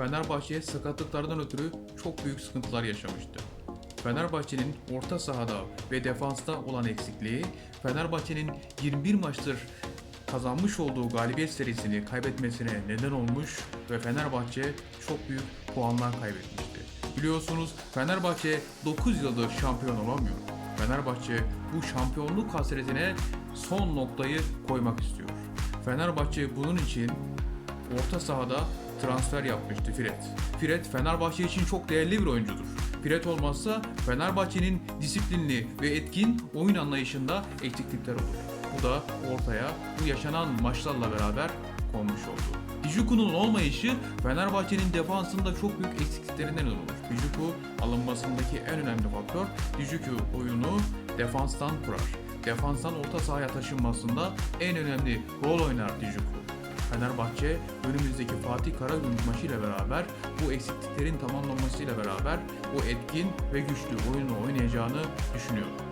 Fenerbahçe sakatlıklardan ötürü çok büyük sıkıntılar yaşamıştı. Fenerbahçe'nin orta sahada ve defansta olan eksikliği, Fenerbahçe'nin 21 maçtır kazanmış olduğu galibiyet serisini kaybetmesine neden olmuş ve Fenerbahçe çok büyük puanlar kaybetmişti. Biliyorsunuz Fenerbahçe 9 yıldır şampiyon olamıyor. Fenerbahçe bu şampiyonluk hasretine son noktayı koymak istiyor. Fenerbahçe bunun için orta sahada transfer yapmıştı Fred. Fred Fenerbahçe için çok değerli bir oyuncudur. Fred olmazsa Fenerbahçe'nin disiplinli ve etkin oyun anlayışında eksiklikler olur. Bu da ortaya bu yaşanan maçlarla beraber konmuş oldu. Dijuku'nun olmayışı Fenerbahçe'nin defansında çok büyük eksikliklerinden olur. Dijuku alınmasındaki en önemli faktör Dijuku oyunu defanstan kurar. Defanstan orta sahaya taşınmasında en önemli rol oynar Dijuku. Fenerbahçe önümüzdeki Fatih Karagümrük maçıyla beraber bu eksikliklerin tamamlanmasıyla beraber o etkin ve güçlü oyunu oynayacağını düşünüyorum.